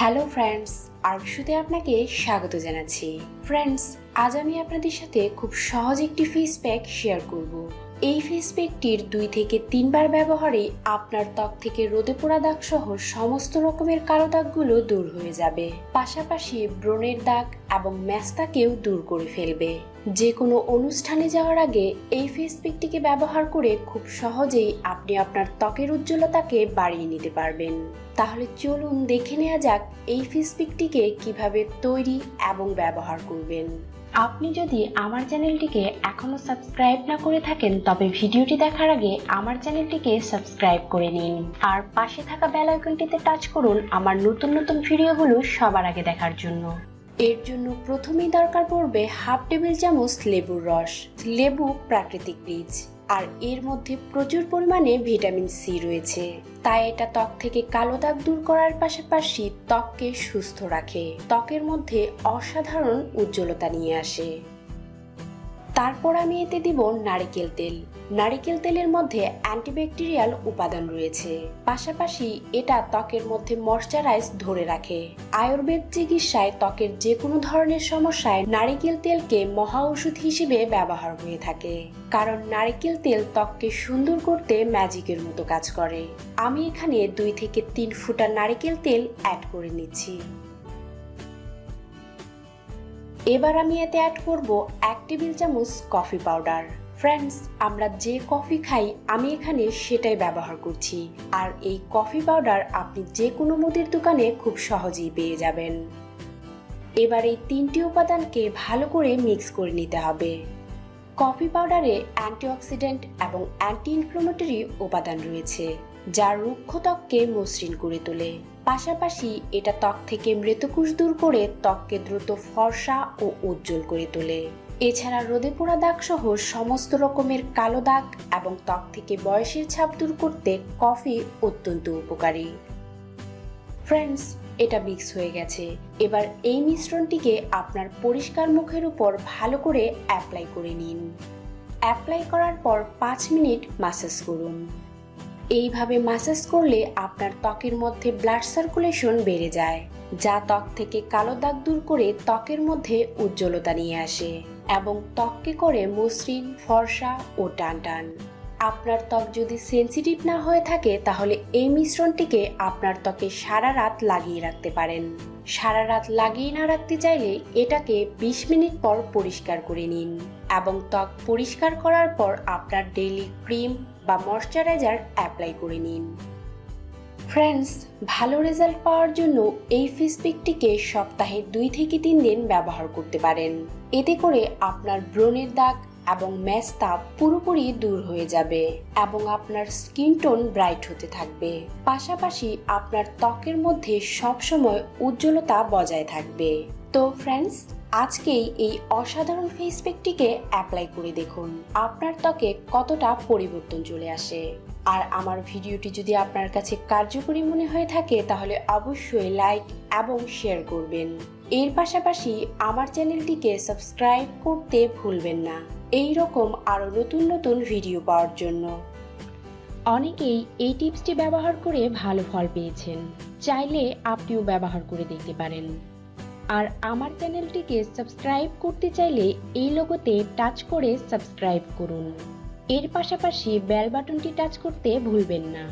Hello friends আরশুতে আপনাকে স্বাগত জানাচ্ছি। ফ্রেন্ডস, আজ আমি আপনাদের সাথে খুব সহজ একটি ফেস প্যাক শেয়ার করব। এই ফেস প্যাকটির দুই থেকে তিনবার ব্যবহারে আপনার ত্বক থেকে রোদে পোড়া দাগ সহ সমস্ত রকমের কালো দাগগুলো দূর হয়ে যাবে। পাশাপাশি ব্রণের দাগ এবং ম্যাস্তাকেও দূর করে ফেলবে। যে কোনো অনুষ্ঠানে যাওয়ার আগে এই ফেস ব্যবহার করে খুব সহজেই আপনি আপনার ত্বকের উজ্জ্বলতাকে বাড়িয়ে নিতে পারবেন। তাহলে চলুন দেখে নেওয়া যাক এই ফেস প্যাকটিকে কীভাবে তৈরি এবং ব্যবহার করবেন। আপনি যদি আমার চ্যানেলটিকে এখনও সাবস্ক্রাইব না করে থাকেন, তবে ভিডিওটি দেখার আগে আমার চ্যানেলটিকে সাবস্ক্রাইব করে নিন। আর পাশে থাকা বেল আইকনটিতে টাচ করুন আমার নতুন নতুন ভিডিওগুলো সবার আগে দেখার জন্য। এর জন্য প্রথমেই দরকার পড়বে হাফ টেবিল চামচ লেবুর রস, লেবু প্রাকৃতিক বীজ, আর এর মধ্যে প্রচুর পরিমাণে ভিটামিন সি রয়েছে। তাই এটা ত্বক থেকে কালো দাগ দূর করার পাশাপাশি ত্বককে সুস্থ রাখে। ত্বকের মধ্যে অসাধারণ উজ্জ্বলতা নিয়ে আসে। তারপর আমি এতে দিব নারিকেল তেল। নারিকেল তেলের মধ্যে অ্যান্টিব্যাকটেরিয়াল উপাদান রয়েছে। পাশাপাশি এটা ত্বকের মধ্যে ময়শ্চারাইজ ধরে রাখে। আয়ুর্বেদ চিকিৎসায় ত্বকের যে কোনো ধরনের সমস্যায় নারিকেল তেলকে মহা ওষুধ হিসেবে ব্যবহার হয়ে থাকে। কারণ নারিকেল তেল ত্বককে সুন্দর করতে ম্যাজিকের মতো কাজ করে। আমি এখানে দুই থেকে তিন ফুটা নারিকেল তেল অ্যাড করে নিচ্ছি। এবার আমি এতে অ্যাড করব এক টেবিল চামচ কফি পাউডার ফ্রেন্ডস আমরা যে কফি খাই, আমি এখানে সেটাই ব্যবহার করছি। আর এই কফি পাউডার আপনি যে কোনো মুদির দোকানে খুব সহজেই পেয়ে যাবেন। এবার এই তিনটি উপাদানকে ভালো করে মিক্স করে নিতে হবে। কফি পাউডারে অ্যান্টিঅক্সিডেন্ট এবং অ্যান্টি ইনফ্লামেটরি উপাদান রয়েছে। যা রুক্ষ ত্বককে মসৃণ করে তোলে। পাশাপাশি এটা ত্বক থেকে মৃতকুশ দূর করে ত্বককে দ্রুত ফর্সা ও উজ্জ্বল করে তোলে। এছাড়া রোদে পোড়া দাগ সহ সমস্ত রকমের কালো দাগ এবং ত্বক থেকে বয়সের ছাপ দূর করতে কফি অত্যন্ত উপকারী। ফ্রেন্ডস, এটা মিক্স হয়ে গেছে। এবার এই মিশ্রণটিকে আপনার পরিষ্কার মুখের উপর ভালো করে অ্যাপ্লাই করে নিন। অ্যাপ্লাই করার পর পাঁচ মিনিট মাসাজ করুন। এইভাবে মাসাজ করলে আপনার ত্বকের মধ্যে ব্লাড সার্কুলেশন বেড়ে যায়, যা ত্বক থেকে কালো দাগ দূর করে ত্বকের মধ্যে উজ্জ্বলতা নিয়ে আসে এবং ত্বককে করে মসৃণ, ফর্সা ও টান টান আপনার ত্বক যদি সেন্সিটিভ না হয়ে থাকে, তাহলে এই মিশ্রণটিকে আপনার ত্বকে সারা রাত লাগিয়ে রাখতে পারেন। সারা রাত লাগিয়ে না রাখতে চাইলে এটাকে ২০ মিনিট পর পরিষ্কার করে নিন এবং ত্বক পরিষ্কার করার পর আপনার ডেইলি ক্রিম বা ময়শ্চারাইজার অ্যাপ্লাই করে নিন। ফ্রেন্ডস, ভালো রেজাল্ট পাওয়ার জন্য এই ফেস প্যাকটিকে সপ্তাহে দুই থেকে তিন দিন ব্যবহার করতে পারেন। এতে করে আপনার ব্রণের দাগ এবং ম্যাস্তা পুরোপুরি দূর হয়ে যাবে এবং আপনার স্কিন টোন ব্রাইট হতে থাকবে। পাশাপাশি আপনার ত্বকের মধ্যে সবসময় উজ্জ্বলতা বজায় থাকবে। তো ফ্রেন্ডস আজকেই এই অসাধারণ ফেস প্যাকটিকে অ্যাপ্লাই করে দেখুন। আপনার ত্বকে কতটা পরিবর্তন চলে আসে। আর আমার ভিডিওটি যদি আপনার কাছে কার্যকরী মনে হয়ে থাকে, তাহলে অবশ্যই লাইক এবং শেয়ার করবেন। এর পাশাপাশি আমার চ্যানেলটিকে সাবস্ক্রাইব করতে ভুলবেন না। এই রকম আরও নতুন নতুন ভিডিও পাওয়ার জন্য। অনেকেই এই টিপসটি ব্যবহার করে ভালো ফল পেয়েছেন। চাইলে আপনিও ব্যবহার করে দেখতে পারেন। আর আমার চ্যানেলটিকে সাবস্ক্রাইব করতে চাইলে এই লোগোতে টাচ করে সাবস্ক্রাইব করুন। এর পাশাপাশি বেল বাটনটি টাচ করতে ভুলবেন না।